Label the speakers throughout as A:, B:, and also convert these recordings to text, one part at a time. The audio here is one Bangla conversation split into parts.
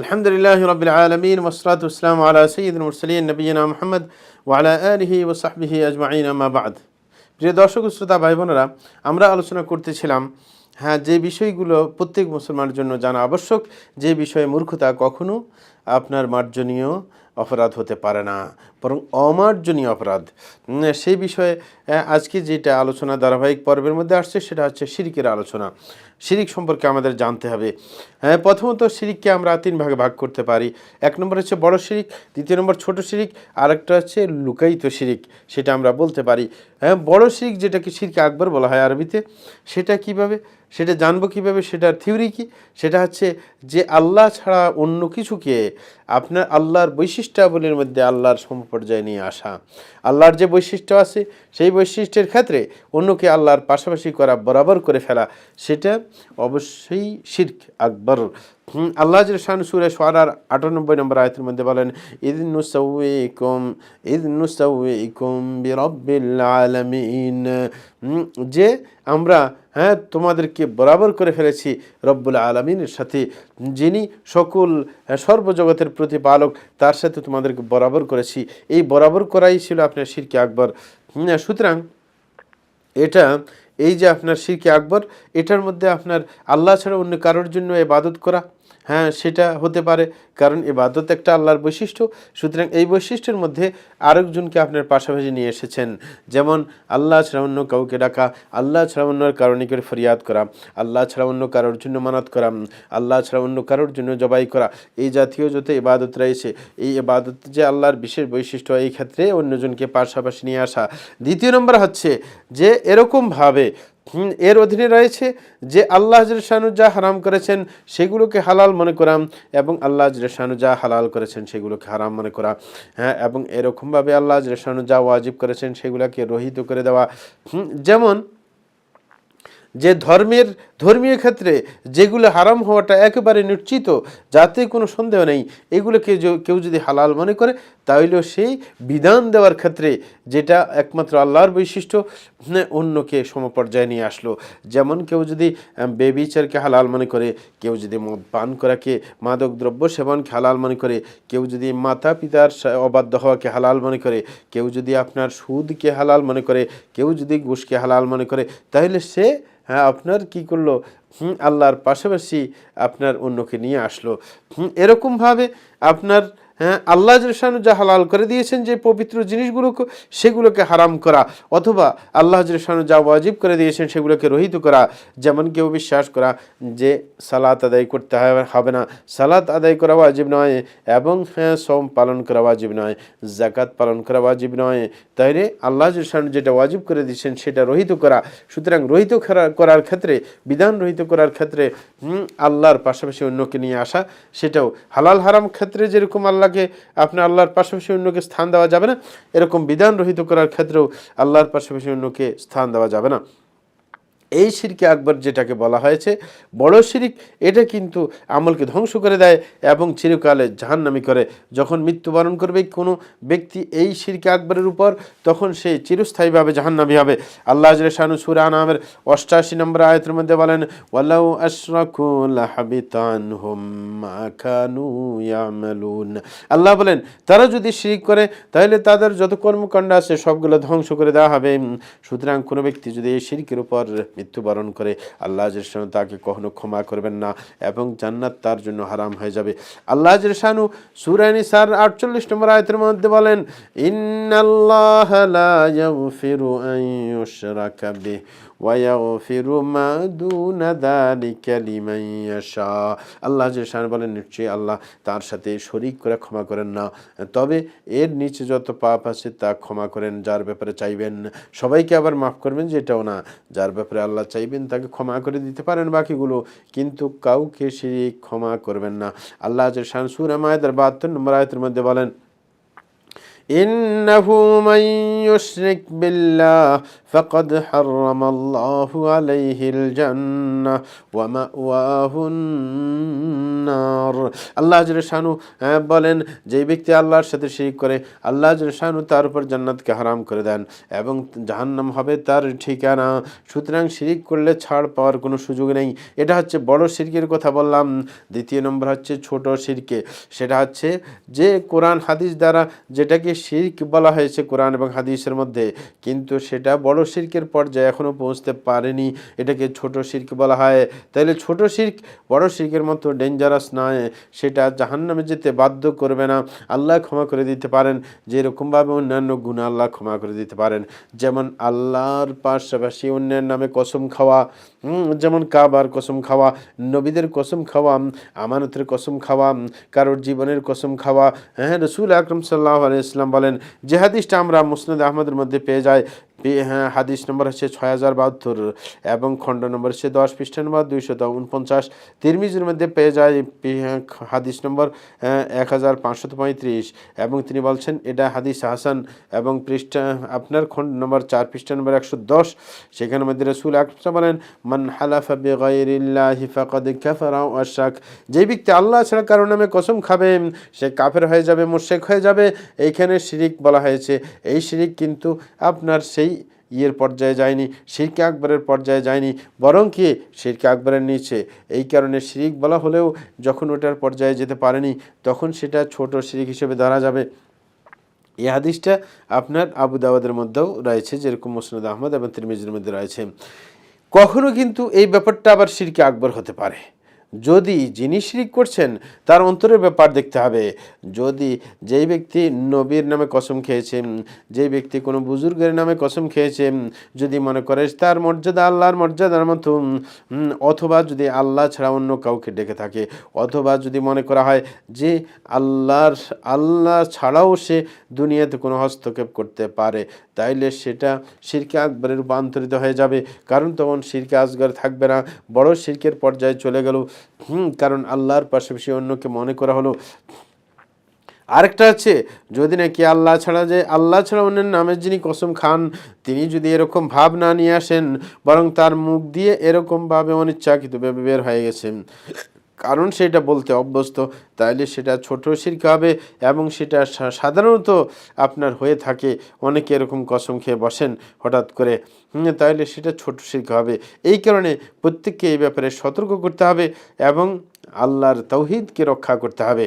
A: আলহামদুলিল্লাহ রবিল আলমিন ওসরাত ইসলাম আলা সঈদ মুরসলিন নবীনা মোহাম্মদ ওয়ালা আলহি ওসাহবিহি আজমাইন আমাবাদ প্রিয় দর্শক শ্রোতা ভাই বোনেরা আমরা আলোচনা করতেছিলাম হ্যাঁ যে বিষয়গুলো প্রত্যেক মুসলমানের জন্য জানা আবশ্যক, যে বিষয়ে মূর্খতা কখনো আপনার মার্জনীয় অপরাধ হতে পারে না, বরং অমার্জনীয় অপরাধ। সেই বিষয়ে আজকে যেটা আলোচনা ধারাবাহিক পর্বের মধ্যে আসছে, সেটা হচ্ছে সিরিকের আলোচনা। শিরিক সম্পর্কে আমাদের জানতে হবে। হ্যাঁ প্রথমত শিরিককে আমরা তিন ভাগে ভাগ করতে পারি। এক নম্বর হচ্ছে বড় শিরিক, দ্বিতীয় নম্বর ছোট শিরিক আর একটা হচ্ছে লুকায়িত শিরিক, সেটা আমরা বলতে পারি। হ্যাঁ বড় শিরিক যেটাকে শিরকে আকবর বলা হয় আরবিতে, সেটা কীভাবে, সেটা জানব কীভাবে, সেটার থিওরি কি? সেটা হচ্ছে যে আল্লাহ ছাড়া অন্য কিছুকে আপনার আল্লাহর বৈশিষ্ট্যাবলীর মধ্যে আল্লাহর সমপর্যায়ে নিয়ে আসা। আল্লাহর যে বৈশিষ্ট্য আছে, সেই বৈশিষ্ট্যের ক্ষেত্রে অন্যকে আল্লাহর পাশাপাশি করা বরাবর করে ফেলা, সেটা অবশ্যই শির্ক, আকবর। আল্লাহ শান সুরে সোয়ারার আটানব্বই নম্বর আয়তের মধ্যে বলেন, ইদ নুসাউইকুম ইদ নুসাউইকুম বিরব্বিল আলামিন। যে আমরা হ্যাঁ তোমাদেরকে বরাবর করে ফেলেছি রব্বুল আলমিনের সাথে। যিনি সকল সর্বজগতের প্রতিপালক, তার সাথে তোমাদেরকে বরাবর করেছি। এই বরাবর করাই ছিল আপনার শিরকে আকবর। সুতরাং এটা, এই যে আপনার শিরকে আকবর, এটার মধ্যে আপনার আল্লাহ ছাড়া অন্য কারোর জন্য এবাদত করা হ্যাঁ সেটা হতে পারে। কারণ এবাদত একটা আল্লাহর বৈশিষ্ট্য। সুতরাং এই বৈশিষ্ট্যের মধ্যে আরেকজনকে আপনার পাশাপাশি নিয়ে এসেছেন। যেমন, আল্লাহ ছাড়া অন্য কাউকে ডাকা, আল্লাহ ছাড়া অন্য কারণে করে ফরিয়াদ করা, আল্লাহ ছাড়া অন্য কারোর জন্য মানাত করা, আল্লাহ ছাড়া অন্য কারোর জন্য জবাই করা। এই জাতীয় যত ইবাদত রয়েছে, এই ইবাদত যে আল্লাহর বিশেষ বৈশিষ্ট্য, এই ক্ষেত্রে অন্যজনকে পাশাপাশি নিয়ে আসা। দ্বিতীয় নম্বর হচ্ছে যে, এরকমভাবে এর অধীনে রয়েছে যে আল্লাহ রেশানু যা হারাম করেছেন সেগুলোকে হালাল মনে করাম এবং আল্লাহ রেশানু যা হালাল করেছেন সেগুলোকে হারাম মনে করা। হ্যাঁ এবং এরকমভাবে আল্লাহ শানু যা ওয়াজিব করেছেন সেগুলোকে রহিত করে দেওয়া। যেমন যে ধর্মের ধর্মীয় ক্ষেত্রে যেগুলো হারাম হওয়াটা একেবারে নিশ্চিত, যাতে কোনো সন্দেহ নেই, এগুলোকে কেউ যদি হালাল মনে করে তাহলেও সেই বিধান দেওয়ার ক্ষেত্রে যেটা একমাত্র আল্লাহর বৈশিষ্ট্য অন্যকে সমপর্যায়ে নিয়ে আসলো। যেমন কেউ যদি বেবিচারকে হালাল মনে করে, কেউ যদি মদ পান করাকে, মাদক দ্রব্য সেবনকে হালাল মনে করে, কেউ যদি মাতা পিতার অবাধ্য হওয়াকে হালাল মনে করে, কেউ যদি আপনার সুদকে হালাল মনে করে, কেউ যদি ঘুষকে হালাল মনে করে তাহলে সে হ্যাঁ আপনার কী করল? হুম, আল্লাহর পাশাপাশি আপনার অন্যকে নিয়ে আসলো। হুম, এরকমভাবে আপনার হ্যাঁ আল্লাহ জলশানু যা হালাল করে দিয়েছেন যে পবিত্র জিনিসগুলো সেগুলোকে হারাম করা, অথবা আল্লাহ জলশানু যা ওয়াজিব করে দিয়েছেন সেগুলোকে রহিত করা, যেমন কেউ বিশ্বাস করা যে সালাত আদায় করতে হবে- না। সালাত আদায় করা ওয়াজিব নয় এবং হ্যাঁ সোম পালন করা ওয়াজিব নয় জাকাত পালন করা ওয়াজিব নয়। তাইলে আল্লাহ জলশানু যেটা ওয়াজিব করে দিয়েছেন সেটা রহিত করা। সুতরাং রহিত করা- করার ক্ষেত্রে, বিধান রহিত করার ক্ষেত্রে আল্লাহর পাশাপাশি অন্যকে নিয়ে আসা, সেটাও হালাল হারাম ক্ষেত্রে যেরকম আল্লাহকে আপনি আল্লাহর পাশাপাশি অন্যকে স্থান দেওয়া যাবে না। এরকম বিধান রহিত করার ক্ষেত্রেও আল্লাহর পাশাপাশি অন্যকে স্থান দেওয়া যাবে না। এই শিরকে আকবর যেটাকে বলা হয়েছে, বড় শিরিক এটা কিন্তু আমলকে ধ্বংস করে দেয় এবং চিরকালে জাহান্নামি করে। যখন মৃত্যুবরণ করবে কোনো ব্যক্তি এই শিরকে আকবরের উপর, তখন সে চিরস্থায়ীভাবে জাহান্নামি হবে। আল্লাহ শানু সুরা নামের অষ্টাশি নম্বর আয়তের মধ্যে বলেন আল্লাহ বলেন, তারা যদি শিরিক করে, তাহলে তাদের যত কর্মকাণ্ড আছে সবগুলো ধ্বংস করে দেওয়া হবে। সুতরাং কোনো ব্যক্তি যদি এই শিরকের উপর মৃত্যুবরণ করে আল্লাহ জেরসানু তাকে কখনো ক্ষমা করবেন না এবং জান্নাত তার জন্য হারাম হয়ে যাবে। আল্লাহ জেরসানু সুরানি সার আটচল্লিশ নম্বর আয়তের মধ্যে বলেন, ইন্নাল্লাহ ওয়া ইয়াগফিরু মা দুনা যালিকা লিমান ইয়াশা আল্লাহ জেরশান বলেন, নিশ্চয়ই আল্লাহ তার সাথে শরিক করে ক্ষমা করেন না। তবে এর নিচে যত পাপ আছে তা ক্ষমা করেন, যার ব্যাপারে চাইবেন সবাইকে আবার মাফ করবেন, যেটাও না। যার ব্যাপারে আল্লাহ চাইবেন, তাকে ক্ষমা করে দিতে পারেন বাকিগুলো, কিন্তু কাউকে শিরিক ক্ষমা করবেন না। আল্লাহ শান সুর মায়দার বাহাত্তর নম্বর আয়তের মধ্যে বলেন إنه من يشرك بالله فقد حرم الله عليه الجنة ومأواه النار আল্লাহ শানু বলেন যে ব্যক্তি আল্লাহর সাথে শিরিক করে আল্লাহ শানু তার উপর জান্নাতকে হারাম করে দেন এবং জাহান্নাম হবে তার ঠিকানা সুতরাং শিরিক করলে ছাড় পাওয়ার কোনো সুযোগ নেই এটা হচ্ছে বড় শিরকের কথা বললাম দ্বিতীয় নম্বর হচ্ছে ছোট শিরকে সেটা হচ্ছে যে কোরআন হাদিস দ্বারা যেটাকে শির্ক বলা হয়েছে কোরআন এবং হাদিসের মধ্যে। কিন্তু সেটা বড় শির্কের পর্যায়ে এখনও পৌঁছতে পারেনি। এটাকে ছোট শির্ক বলা হয়। তাইলে ছোট শির্ক বড় শির্কের মতো ডেঞ্জারাস নয়। সেটা জাহান্নামে যেতে বাধ্য করবে না। আল্লাহ ক্ষমা করে দিতে পারেন। যেরকমভাবে অন্যান্য গুণ আল্লাহ ক্ষমা করে দিতে পারেন। যেমন আল্লাহর পাশাপাশি অন্যের নামে কসম খাওয়া যেমন কাবার কসম খাওয়া, নবীদের কসম খাওয়া, আমানতের কসম খাওয়া, কারোর জীবনের কসম খাওয়া। হ্যাঁ রসুল আকরম সাল্লাহ বলেন যে হাদিসটা আমরা মুসনাদ আহমদের মধ্যে পেয়ে যাই। হ্যাঁ হাদিস নম্বর হচ্ছে ছয় হাজার বাহাত্তর এবং খণ্ড নম্বর হচ্ছে দশ পৃষ্ঠা নম্বর দুইশত উনপঞ্চাশ। তিরমিজের মধ্যে পেয়ে যায় হ্যাঁ, হাদিস নম্বর হ্যাঁ, এক হাজার পাঁচশত পঁয়ত্রিশ এবং তিনি বলছেন এটা হাদিস হাসান এবং পৃষ্ঠা আপনার খণ্ড নম্বর চার পৃষ্ঠা নম্বর একশো দশ। সেখানে মধ্যে রসুল আকসা বলেন মান হালাফা যে ব্যক্তি আল্লাহ ছাড়া কারও নামে কসম খাবে সে কাফের হয়ে যাবে মোশেক হয়ে যাবে। এইখানে শিরিক বলা হয়েছে। এই শিরিক কিন্তু আপনার সেই ইয়ের পর্যায়ে যায়নি, শিরকে আকবরের পর্যায়ে যায়নি বরং কি শিরকে আকবরের নিচে। এই কারণে শিরিক বলা হলেও যখন ওটার পর্যায়ে যেতে পারেনি, তখন সেটা ছোট শিরিক হিসেবে ধরা যাবে। এই হাদিসটা আপনার আবু দাওয়াদের মধ্যেও রয়েছে, যেরকম মুসনাদ আহমদ এবং তিরমিজের মধ্যে রয়েছে। কখনো কিন্তু এই ব্যাপারটা আবার শিরকে আকবর হতে পারে। যদি যিনি শিরিক করছেন, তার অন্তরের ব্যাপার দেখতে হবে। যদি যেই ব্যক্তি নবীর নামে কসম খেয়েছে, যেই ব্যক্তি কোনো বুজুর্গের নামে কসম খেয়েছে, যদি মনে করে তার মর্যাদা আল্লাহর মর্যাদার মতো, অথবা যদি আল্লাহ ছাড়া অন্য কাউকে ডেকে থাকে, অথবা যদি মনে করা হয় যে আল্লাহর, আল্লাহ ছাড়াও সে দুনিয়াতে কোনো হস্তক্ষেপ করতে পারে, তাইলে সেটা শিরকে আকবরে রূপান্তরিত হয়ে যাবে। কারণ তখন শিরকে আসগর থাকবে না। বড় শিরকের পর্যায়ে চলে গেল। হুম, কারণ আল্লাহর পাশাপাশি অন্যকে মনে করা হলো। আরেকটা আছে, যদি নাকি আল্লাহ ছাড়া যে, আল্লাহ ছাড়া অন্যের নামের যিনি কসম খান, তিনি যদি এরকম ভাব না নিয়ে আসেন, বরং তার মুখ দিয়ে এরকমভাবে অনিচ্ছাকৃত বের হয়ে গেছেন। কারণ সেটা বলতে অভ্যস্ত। তাইলে সেটা ছোট শির্ক হবে এবং সেটা সাধারণত আপনার হয়ে থাকে। অনেকে এরকম কসম খেয়ে বসেন হঠাৎ করে। তাইলে সেটা ছোট শির্ক হবে। এই কারণে প্রত্যেককে এই ব্যাপারে সতর্ক করতে হবে এবং আল্লাহর তৌহিদকে রক্ষা করতে হবে।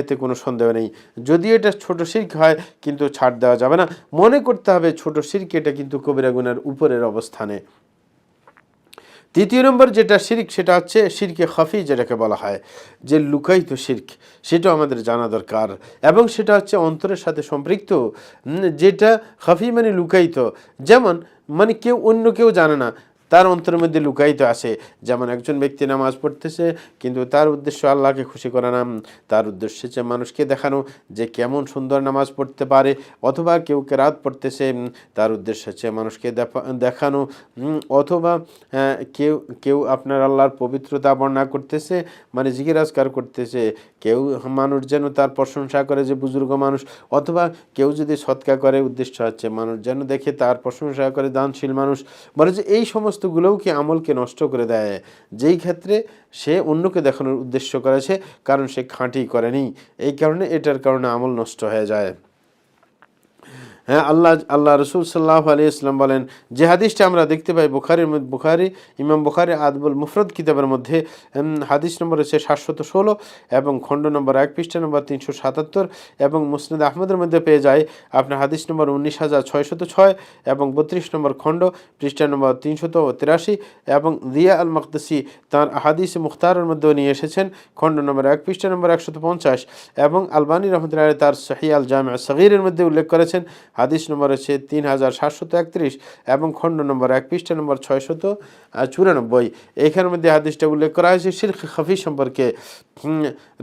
A: এতে কোনো সন্দেহ নেই। যদি এটা ছোট শির্ক হয়, কিন্তু ছাড় দেওয়া যাবে না। মনে করতে হবে ছোট শির্ক এটা কিন্তু কবিরা গুনার উপরের অবস্থানে। তৃতীয় নম্বর যেটা শির্ক, সেটা হচ্ছে শিরকে খফি যেটাকে বলা হয়, যে লুকায়িত শির্ক সেটা আমাদের জানা দরকার। এবং সেটা হচ্ছে অন্তরের সাথে সম্পৃক্ত যেটা খফি মানে লুকায়িত। যেমন মানে কেউ অন্য কেউ জানে না তার অন্তরের মধ্যে লুকায়িত আছে। যেমন একজন ব্যক্তি নামাজ পড়তেছে, কিন্তু তার উদ্দেশ্য আল্লাহকে খুশি করা নাম তার উদ্দেশ্য হচ্ছে মানুষকে দেখানো যে কেমন সুন্দর নামাজ পড়তে পারে, অথবা কেউ রাত পড়তেছে, তার উদ্দেশ্য হচ্ছে মানুষকে দেখানো অথবা কেউ কেউ আপনার আল্লাহর পবিত্রতা বর্ণনা করতেছে মানে জিজ্ঞাসকার করতেছে, কেউ মানুষ যেন তার প্রশংসা করে যে বুজুর্গ মানুষ, অথবা কেউ যদি সৎকা করে, উদ্দেশ্য হচ্ছে মানুষ যেন দেখে তার প্রশংসা করে দানশীল মানুষ। বলে যে এই সমস্ত বস্তুগুলোও কি আমলকে নষ্ট করে দেয়? যেই ক্ষেত্রে সে অন্যকে দেখানোর উদ্দেশ্য করেছে, কারণ সে খাঁটি করেনি। এই কারণে এটার কারণে আমল নষ্ট হয়ে যায়। হ্যাঁ আল্লাহ আল্লাহ রসুল সাল্লাহ আলী ইসলাম বলেন, যে হাদিসটা আমরা দেখতে পাই বুখারির বুখারি, ইমাম বুখারি আদবুল মুফরদ কিতাবের মধ্যে হাদিস নম্বর হচ্ছে সাতশত ষোলো এবং খণ্ড নম্বর এক পৃষ্ঠা নম্বর তিনশো সাতাত্তর এবং মুসনাদ আহমদের মধ্যে পেয়ে যায় আপনার হাদিস নম্বর উনিশ হাজার ছয়শত ছয় এবং বত্রিশ নম্বর খণ্ড পৃষ্ঠা নম্বর তিনশত তিরাশি এবং রিয়া আল মকদসি তাঁর হাদিস মুখতারের মধ্যেও নিয়ে এসেছেন, খণ্ড নম্বর এক পৃষ্ঠা নম্বর একশত পঞ্চাশ এবং আলবানী রহমতুল্লাহ তার সহি আল জামা সগিরের মধ্যে উল্লেখ করেছেন হাদিস নম্বর হচ্ছে তিন হাজার সাতশত একত্রিশ এবং খণ্ড নম্বর এক পৃষ্ঠা নম্বর ছয়শত চুরানব্বই এখানের মধ্যে হাদিসটা উল্লেখ করা হয়েছে শির্ক খাফি সম্পর্কে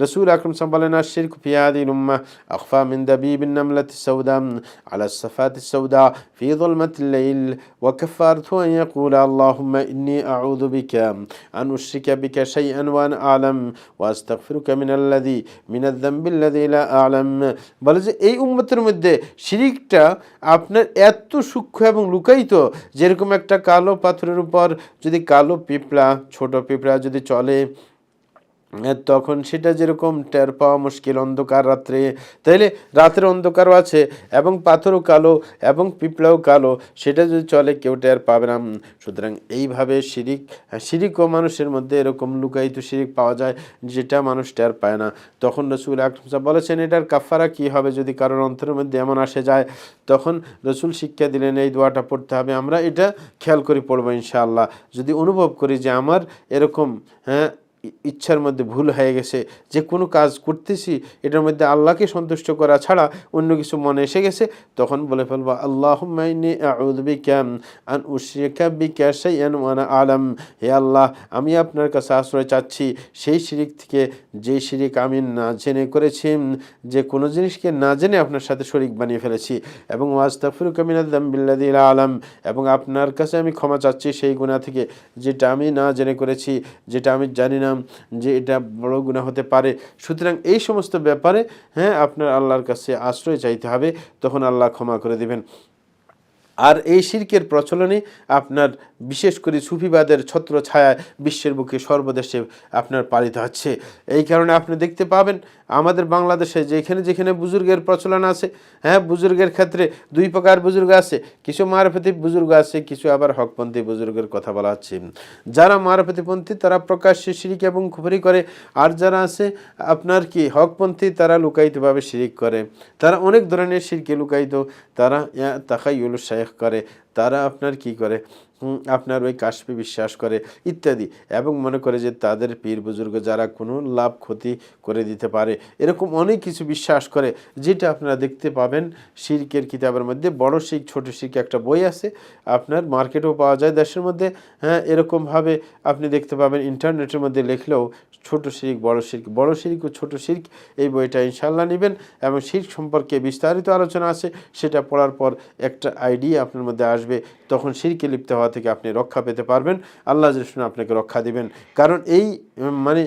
A: রসুল আকরম সাম্বালেনা শির্ক ফিয়াদি উম্মা أخفى من دبيب النملة السوداء على الصفات السوداء في ظلمة الليل وكفارته أن يقول اللهم إني أعوذ بك أن أشرك بك شيئا وأنا أعلم وأستغفرك من الذي من الذنب الذي لا أعلم বলে যে এই উম্মতের মধ্যে শিরিকটা আপনার এত সূক্ষ্ম এবং লুকায়িত, যেরকম একটা কালো পাথরের উপর যদি কালো পিঁপড়া, ছোট পিঁপড়া যদি চলে তখন সেটা যেরকম টের পাওয়া মুশকিল, অন্ধকার রাত্রে। তাইলে রাতের অন্ধকারও আছে, এবং পাথরও কালো, এবং পিঁপড়াও কালো, সেটা যদি চলে কেউ টের পাবে না। সুতরাং এইভাবে শিরিক শিরিকও মানুষের মধ্যে এরকম লুকায়িত শিরিক পাওয়া যায়, যেটা মানুষ টের পায় না। তখন রসুল আকরমসা বলেছেন, এটার কাফারা কি হবে যদি কারোর অন্তরের মধ্যে এমন আসে যায়? তখন রসুল শিক্ষা দিলেন, এই দোয়াটা পড়তে হবে, আমরা এটা খেয়াল করে পড়ব ইনশাআল্লাহ। যদি অনুভব করি যে আমার এরকম হ্যাঁ ইচ্ছার মধ্যে ভুল হয়ে গেছে, যে কোনো কাজ করতেছি, এটার মধ্যে আল্লাহকে সন্তুষ্ট করা ছাড়া অন্য কিছু মনে এসে গেছে, তখন বলে ফেলব আল্লাহ আলম। হে আল্লাহ, আমি আপনার কাছে আশ্রয় চাচ্ছি, সেই শিরিক থেকে যে শিরিক আমি না জেনে করেছি, যে কোনো জিনিসকে না জেনে আপনার সাথে শরিক বানিয়ে ফেলেছি। এবং ওয়াস্তাফির কামিনাদ্দাম আলম, এবং আপনার কাছে আমি ক্ষমা চাচ্ছি সেই গুণা থেকে, যেটা আমি না জেনে করেছি, যেটা আমি জানি না যে এটা বড় গুণা হতে পারে। সুতরাং এই সমস্ত ব্যাপারে হ্যাঁ আপনার আল্লাহর কাছে আশ্রয় চাইতে হবে, তখন আল্লাহ ক্ষমা করে দেবেন। আর এই শির্কের প্রচলনে আপনার বিশেষ করে সুফিবাদের ছত্র ছায়ায় বিশ্বের বুকে সর্বদেশে আপনার পালিত হচ্ছে। এই কারণে আপনি দেখতে পাবেন আমাদের বাংলাদেশে যেখানে যেখানে বুজুর্গের প্রচলন আছে হ্যাঁ বুজুর্গের ক্ষেত্রে দুই প্রকার বুজুর্গ আছে, কিছু মারফতি বুজুর্গ আছে, কিছু আবার হকপন্থী বুজুর্গের কথা বলা হচ্ছে। যারা মারফতিপন্থী তারা প্রকাশ্যে শিরিক এবং খুফরি করে, আর যারা আছে আপনার কি হকপন্থী, তারা লুকায়িতভাবে শিরিক করে। তারা অনেক ধরনের শিরকে লুকায়িত, তারা তাকাইউল শাহেখ করে, তারা আপনার কি করে? আপনার ওই কাশ্মী বিশ্বাস করে, ইত্যাদি। এবং মনে করে যে তাদের পীর বুজুর্গ যারা কোনো লাভ ক্ষতি করে দিতে পারে, এরকম অনেক কিছু বিশ্বাস করে, যেটা আপনারা দেখতে পাবেন শির্কের কিতাবের মধ্যে। বড় শিখ, ছোট শিখ একটা বই আছে, আপনার মার্কেটেও পাওয়া যায় দেশের মধ্যে। হ্যাঁ এরকমভাবে আপনি দেখতে পাবেন, ইন্টারনেটের মধ্যে লিখলেও ছোট শির্ক বড় শির্ক বড় শির্ক ও ছোট শির্ক এই বইটা ইনশাল্লাহ নেবেন। এবং শির্ক সম্পর্কে বিস্তারিত আলোচনা আছে, সেটা পড়ার পর একটা আইডিয়া আপনার মধ্যে আসবে, তখন শিরকে লিপ্ত হওয়া থেকে আপনি রক্ষা পেতে পারবেন। আল্লাহ আপনাকে রক্ষা দিবেন। কারণ এই মানে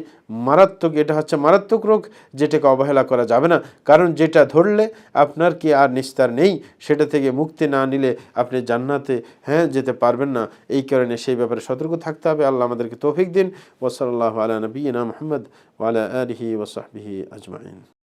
A: মারাত্মক, এটা হচ্ছে মারাত্মক রোগ যেটাকে অবহেলা করা যাবে না। কারণ যেটা ধরলে আপনার কি আর নিস্তার নেই? সেটা থেকে মুক্তি না নিলে আপনি জান্নাতে হ্যাঁ যেতে পারবেন না। এই কারণে সেই ব্যাপারে সতর্ক থাকতে হবে। আল্লাহ আমাদেরকে তৌফিক দিন। ওসলাল্লাহ আলা নবীনা মোহাম্মদ ওয়ালা আলহি ওসাহবিহি আজমাইন।